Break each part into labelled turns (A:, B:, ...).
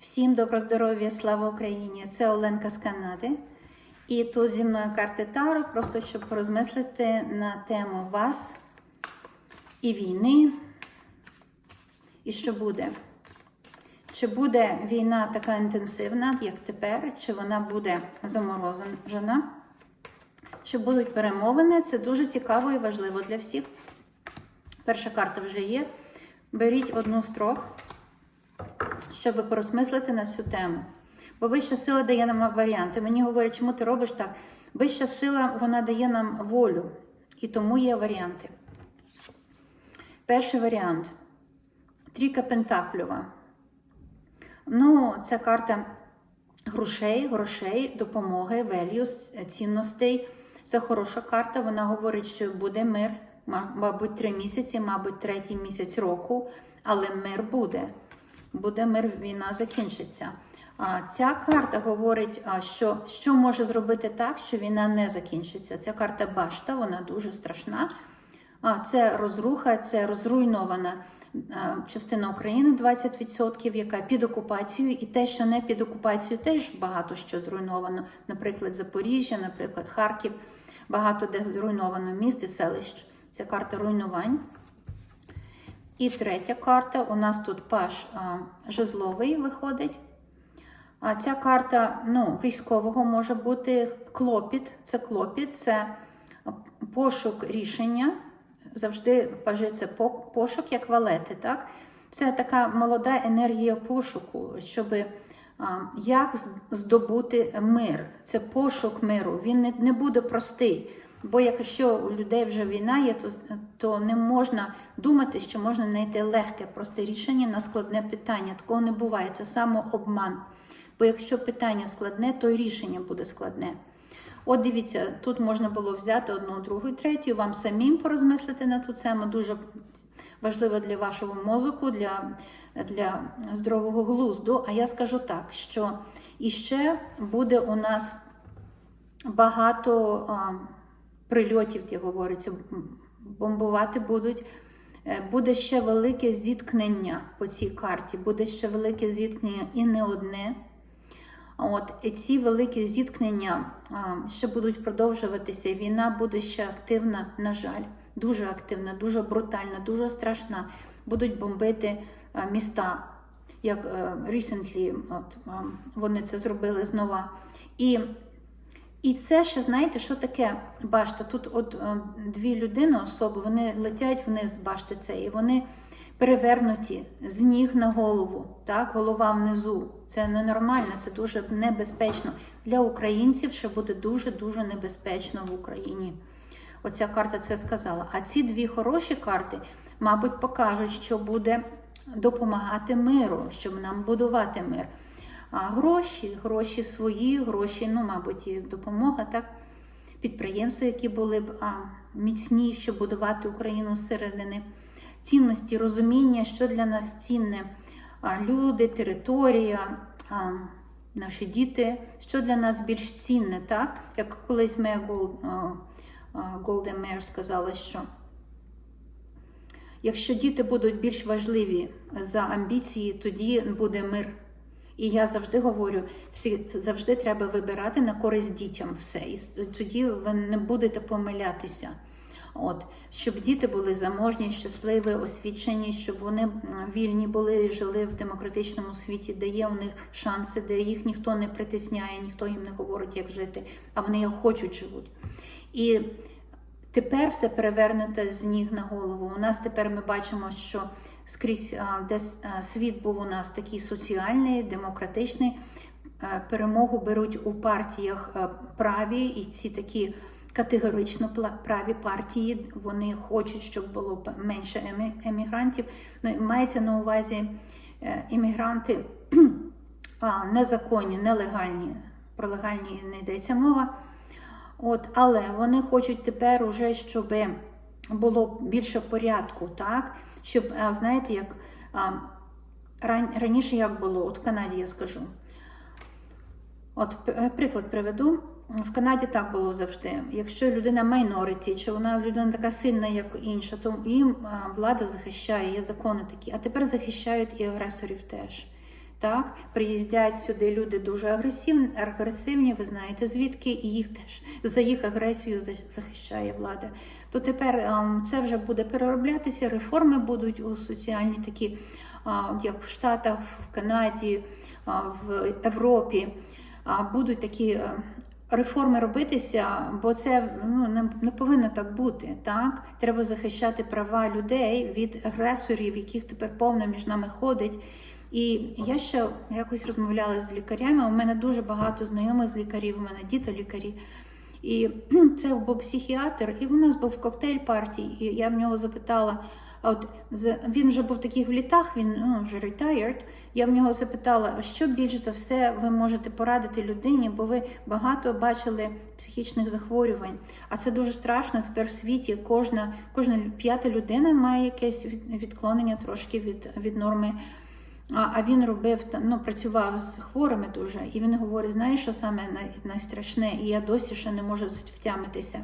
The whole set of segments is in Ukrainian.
A: Всім добро здоров'я, слава Україні! Це Оленка з Канади. І тут зі мною карти Таро, просто щоб порозмислити на тему вас і війни. І що буде? Чи буде війна така інтенсивна, як тепер, чи вона буде заморожена? Чи будуть перемовини? Це дуже цікаво і важливо для всіх. Перша карта вже є. Беріть одну з трьох, щоб порозмислити на цю тему. Бо вища сила дає нам варіанти. Мені говорять, чому ти робиш так? Вища сила вона дає нам волю. І тому є варіанти. Перший варіант. Трійка Пентаклюва. Ну, це карта грошей, грошей, допомоги, values, цінностей. Це хороша карта. Вона говорить, що буде мир, мабуть, три місяці, мабуть, третій місяць року, але мир буде. Буде мир, війна закінчиться. Ця карта говорить, що, що може зробити так, що війна не закінчиться. Ця карта башта, вона дуже страшна. Це розруха, це розруйнована частина України 20%, яка під окупацією, і те, що не під окупацією, теж багато що зруйновано. Наприклад, Запоріжжя, наприклад, Харків, багато де зруйновано міст і селищ. Це карта руйнувань. І третя карта у нас тут паш жезловий виходить. А ця карта ну, військового може бути клопіт. Це клопіт, це пошук рішення. Завжди пажи це пошук, як валети. так? Це така молода енергія пошуку, щоб як здобути мир. Це пошук миру. Він не буде простий. Бо якщо у людей вже війна є, то, то не можна думати, що можна знайти легке, просте рішення на складне питання. Такого не буває. Це самообман. Бо якщо питання складне, то і рішення буде складне. От дивіться, тут можна було взяти одну, другу і третю, вам самим порозмислити на ту тему. Дуже важливо для вашого мозку, для для здорового глузду. А я скажу так, що іще буде у нас багато прильотів, як говориться, бомбувати будуть. Буде ще велике зіткнення по цій карті, буде ще велике зіткнення і не одне. От і ці великі зіткнення а, ще будуть продовжуватися. Війна буде ще активна, на жаль, дуже активна, дуже брутальна, дуже страшна. Будуть бомбити а, міста, як а, recently, от, а, вони це зробили знову. І і це ще, знаєте, що таке башта? Тут от дві людини, особи, вони летять вниз з башти цієї, вони перевернуті з ніг на голову, так, голова внизу. Це ненормально, це дуже небезпечно. Для українців ще буде дуже-дуже небезпечно в Україні. Оця карта це сказала. А ці дві хороші карти, мабуть, покажуть, що буде допомагати миру, щоб нам будувати мир. А гроші, гроші свої, гроші, ну, мабуть, і допомога, так, підприємства, які були б а, міцні, щоб будувати Україну зсередини цінності, розуміння, що для нас цінне. Люди, територія, наші діти, що для нас більш цінне, так? Як колись Мея Голден Мейер сказала, що якщо діти будуть більш важливі за амбіції, тоді буде мир. І я завжди говорю, всі завжди треба вибирати на користь дітям все. І тоді ви не будете помилятися. От, Щоб діти були заможні, щасливі, освічені, щоб вони вільні були, жили в демократичному світі, де є у них шанси, де їх ніхто не притисняє, ніхто їм не говорить, як жити, а вони як хочуть живуть. І тепер все перевернуто з ніг на голову. У нас тепер ми бачимо, що скрізь десь світ був у нас такий соціальний, демократичний. Перемогу беруть у партіях праві і ці такі категорично праві партії. Вони хочуть, щоб було менше емігрантів. Ну, мається на увазі іммігранти незаконні, нелегальні. Про легальні не йдеться мова. От, Але вони хочуть тепер уже, щоб було більше порядку, так? Щоб, знаєте, як раніше як було, от в Канаді я скажу. От приклад приведу. В Канаді так було завжди. Якщо людина майноріті, чи вона людина така сильна, як інша, то їм влада захищає, є закони такі. А тепер захищають і агресорів теж. Так, приїздять сюди люди дуже агресивні, агресивні, ви знаєте звідки, і їх теж за їх агресію за- захищає влада. То тепер ем, це вже буде перероблятися, реформи будуть у соціальні такі, як в Штатах, в Канаді, в Європі. Будуть такі е, реформи робитися, бо це ну, не, не повинно так бути. Так? Треба захищати права людей від агресорів, яких тепер повно між нами ходить. І я ще якось розмовляла з лікарями. У мене дуже багато знайомих з лікарів, у мене діти лікарі. І це був психіатр, і у нас був коктейль партій, і я в нього запитала. От він вже був такий в літах, він ну, вже retired. Я в нього запитала, що більш за все ви можете порадити людині, бо ви багато бачили психічних захворювань. А це дуже страшно. Тепер в світі кожна, кожна п'ята людина має якесь відклонення трошки від, від норми. А, а він робив ну, працював з хворими дуже, і він говорить: знаєш, що саме найстрашне, і я досі ще не можу втямитися.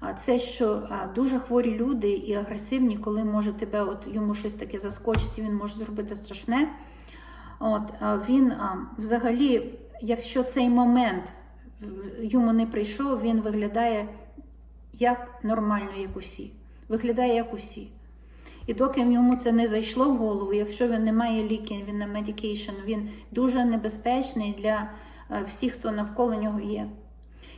A: А це що дуже хворі люди і агресивні, коли може тебе, от йому щось таке заскочить, і він може зробити страшне. От він взагалі, якщо цей момент йому не прийшов, він виглядає як нормально, як усі. Виглядає як усі. І доки йому це не зайшло в голову, якщо він не має ліків, він на медикейшн, він дуже небезпечний для е, всіх, хто навколо нього є.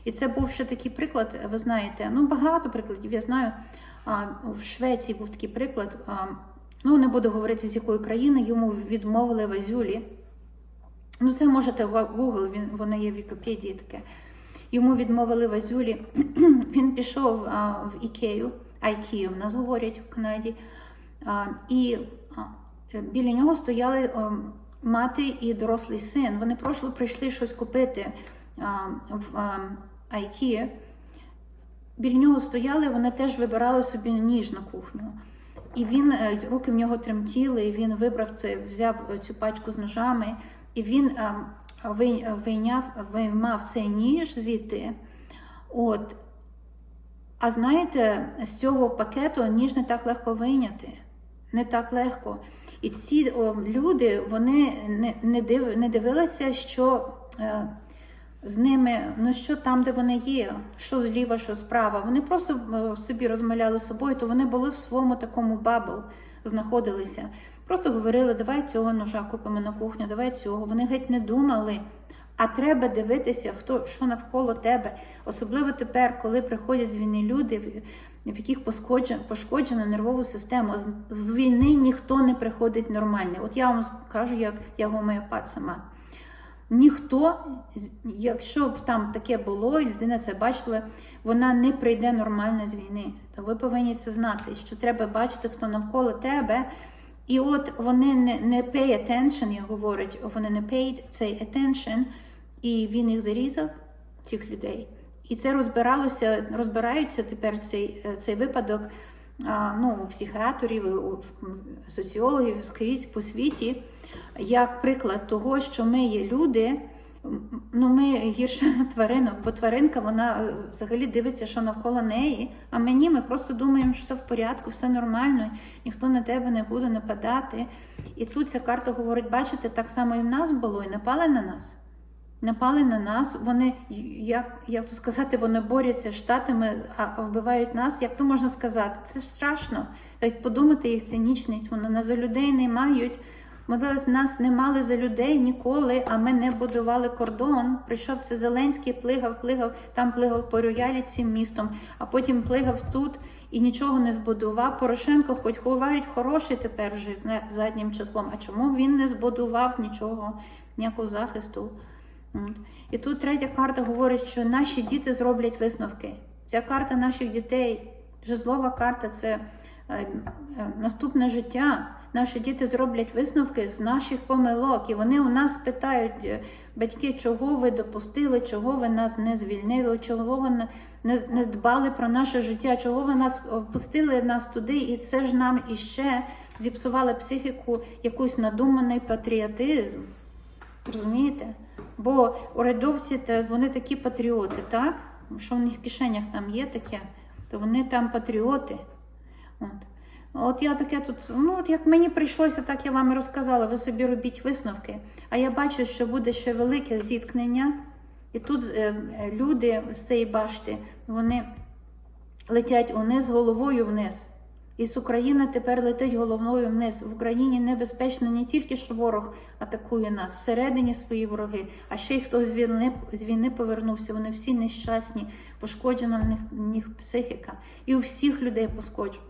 A: І це був ще такий приклад, ви знаєте, ну багато прикладів. Я знаю, в Швеції був такий приклад. Ну, не буду говорити з якої країни, йому відмовили в Азюлі. Ну, це можете в Google, він, воно є в Вікіпедії таке. Йому відмовили в Азюлі. Він пішов в Ікею, IKEA в нас говорять в Канаді. І біля нього стояли мати і дорослий син. Вони просто прийшли щось купити в а, IKEA. Біля нього стояли, вони теж вибирали собі ніж на кухню. І він е, руки в нього тремтіли, і він вибрав це, взяв е, цю пачку з ножами, і він е, вий- е, вийняв, виймав цей ніж звідти. От. А знаєте, з цього пакету ніж не так легко вийняти. Не так легко. І ці о, люди вони не, не, див, не дивилися, що е, з ними, ну що там, де вони є, що зліва, що справа. Вони просто е, собі розмовляли з собою, то вони були в своєму такому бабл, знаходилися. Просто говорили, давай цього ножа купимо на кухню, давай цього. Вони геть не думали. А треба дивитися, хто що навколо тебе. Особливо тепер, коли приходять з люди, в- яких пошкоджена, нервова система. З- війни ніхто не приходить нормально. От я вам скажу, як я гомеопат сама. Ніхто, якщо б там таке було, і людина це бачила, вона не прийде нормально з війни. То ви повинні це знати, що треба бачити, хто навколо тебе. І от вони не, не pay attention, як говорять, вони не paid цей attention, і він їх зарізав, цих людей. І це розбиралося, розбираються тепер цей, е, цей випадок ну, у психіатрів, у соціологів скрізь по світі, як приклад того, що ми є люди. Ну, ми гірше тваринок, бо тваринка вона е, взагалі дивиться, що навколо неї. А мені ми просто думаємо, що все в порядку, все нормально, ніхто на тебе не буде нападати. І тут ця карта говорить: бачите, так само і в нас було, і напали на нас. Напали на нас, вони, як, як то сказати, вони борються з штатами, а вбивають нас. Як то можна сказати? Це ж страшно. Навіть подумати їх цинічність, вони нас за людей не мають. Можливо, нас не мали за людей ніколи, а ми не будували кордон. Прийшов це Зеленський, плигав, плигав, там плигав по роялі цим містом, а потім плигав тут і нічого не збудував. Порошенко, хоч говорить, хороший тепер вже з заднім числом. А чому він не збудував нічого, ніякого захисту? І тут третя карта говорить, що наші діти зроблять висновки. Ця карта наших дітей, жезлова карта це е, е, наступне життя. Наші діти зроблять висновки з наших помилок. І вони у нас питають, е, батьки, чого ви допустили, чого ви нас не звільнили, чого ви не, не, дбали про наше життя, чого ви нас пустили нас туди, і це ж нам іще зіпсувало психіку, якийсь надуманий патріотизм. Розумієте? Бо урядовці вони такі патріоти, так? Що в них в кишенях там є таке, то вони там патріоти. От. От я таке тут, ну от як мені прийшлося, так я вам і розказала. Ви собі робіть висновки. А я бачу, що буде ще велике зіткнення, і тут е, люди з цієї башти, вони летять униз головою вниз. І з України тепер летить головною вниз. В Україні небезпечно не тільки що ворог атакує нас, всередині свої вороги, а ще й хто з війни, з війни повернувся. Вони всі нещасні, пошкоджена в них, в них психіка. І у всіх людей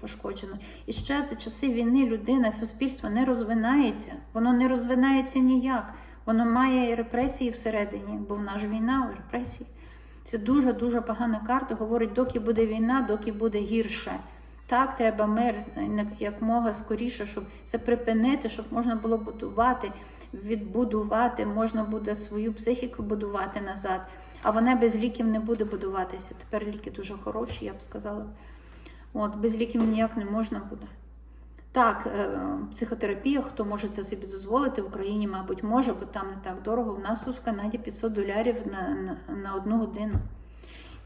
A: пошкоджено. І ще за часи війни людина, суспільство не розвинається. Воно не розвинається ніяк. Воно має репресії всередині, бо в нас ж війна, репресії. Це дуже дуже погана карта. Говорить, доки буде війна, доки буде гірше. Так, треба мир якмога скоріше, щоб це припинити, щоб можна було будувати, відбудувати, можна буде свою психіку будувати назад. А вона без ліків не буде будуватися. Тепер ліки дуже хороші, я б сказала. От, без ліків ніяк не можна буде. Так, е, психотерапія, хто може це собі дозволити в Україні, мабуть, може, бо там не так дорого. У нас тут в Канаді 500 долярів на, на, на одну годину.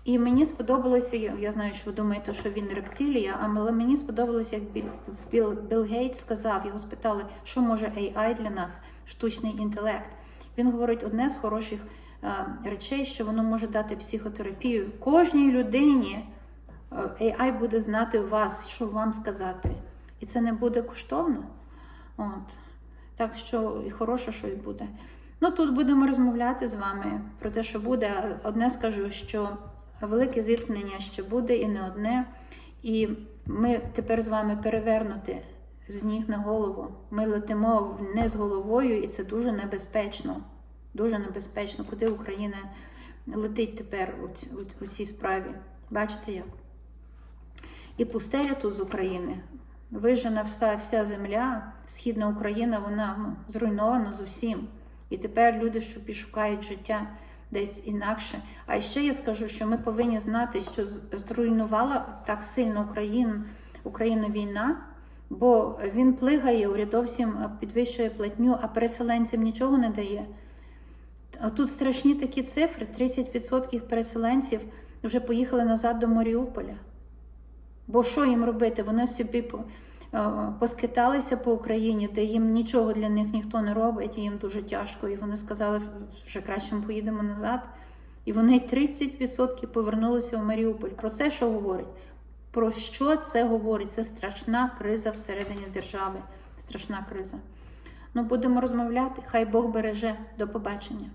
A: І мені сподобалося, я, знаю, що ви думаєте, що він рептилія, але мені сподобалося, як Білл, Білл, Білл Гейтс сказав, його спитали, що може AI для нас, штучний інтелект. Він говорить, одне з хороших е, речей, що воно може дати психотерапію. Кожній людині е, AI буде знати вас, що вам сказати. І це не буде коштовно. От. Так що і хороше, що і буде. Ну тут будемо розмовляти з вами про те, що буде. Одне скажу, що велике зіткнення ще буде і не одне. І ми тепер з вами перевернуті з ніг на голову. Ми летимо не з головою, і це дуже небезпечно. Дуже небезпечно, куди Україна летить тепер у, у, у цій справі. Бачите як? І пустеля тут з України. Вижена вся, вся земля, східна Україна, вона ну, зруйнована зовсім. І тепер люди, що шукають життя десь інакше. А ще я скажу, що ми повинні знати, що зруйнувала так сильно Україну, Україну війна, бо він плигає, урядовцям підвищує платню, а переселенцям нічого не дає. Тут страшні такі цифри: 30% переселенців вже поїхали назад до Маріуполя. Бо що їм робити? Вони собі поскиталися по Україні, де їм нічого для них ніхто не робить, і їм дуже тяжко. І вони сказали, що краще ми поїдемо назад. І вони 30% повернулися в Маріуполь. Про це що говорить? Про що це говорить? Це страшна криза всередині держави. Страшна криза. Ну, будемо розмовляти. Хай Бог береже. До побачення.